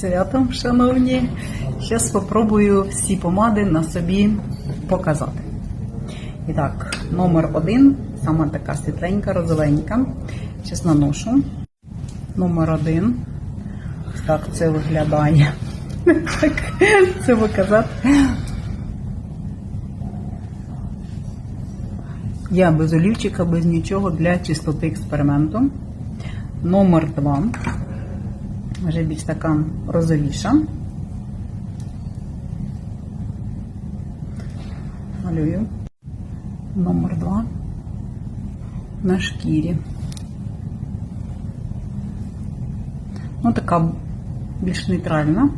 святом, шановні. Зараз спробую всі помади на собі показати. І так, номер один, сама така світленька, розовенька. Зараз наношу. Номер один. Так це виглядає. Так, це показати. Я без олівчика, без нічого для чистоти експерименту. Номер два. Вже більш така розовіша. Малюю. Номер два. На шкірі. Ну, така більш нейтральна.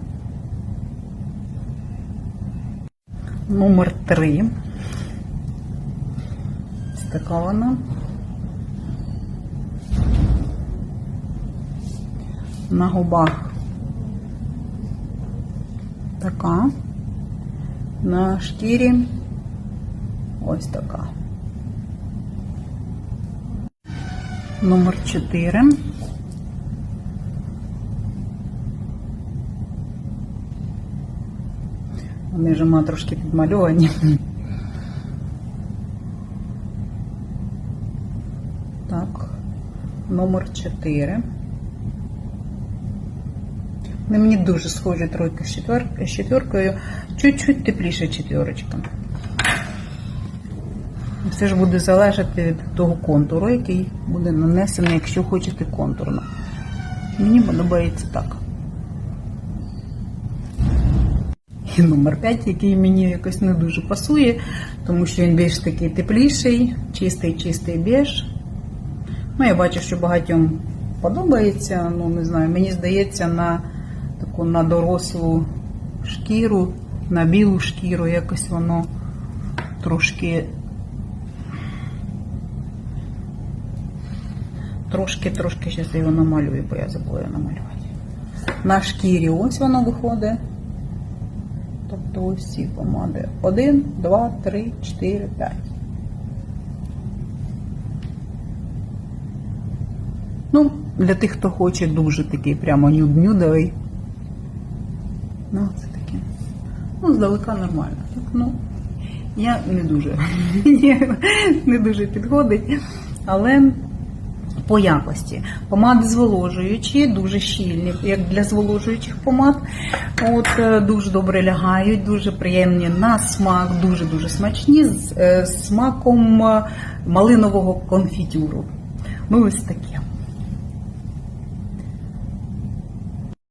Номер три. Ось така вона. На губах така. На шкірі ось така. Номер 4. Вони вже ма трошки підмальовані. Так, номер 4. Вони мені дуже схожі тройка з четвер- з четвіркою. Чуть-чуть тепліша четвірочка. Все ж буде залежати від того контуру, який буде нанесений, якщо хочете контурно. Мені подобається так. І номер 5, який мені якось не дуже пасує, тому що він більш такий тепліший, чистий, чистий біж. Ну, я бачу, що багатьом подобається. Ну, не знаю, мені здається, на таку на дорослу шкіру, на білу шкіру якось воно трошки. Трошки, трошки зараз я його намалюю, бо я забула його намалювати. На шкірі ось воно виходить. Тобто ось ці помади. Один, два, три, чотири, п'ять. Ну, для тих, хто хоче дуже такий прямо нюд-нюдовий. Ну, це таке. Ну, здалека нормально. Так, ну, я не дуже. Не дуже підходить. Але по якості. Помади зволожуючі, дуже щільні, як для зволожуючих помад. От е, дуже добре лягають, дуже приємні на смак, дуже дуже смачні з е, смаком е, малинового конфітюру. Ну, ось таке.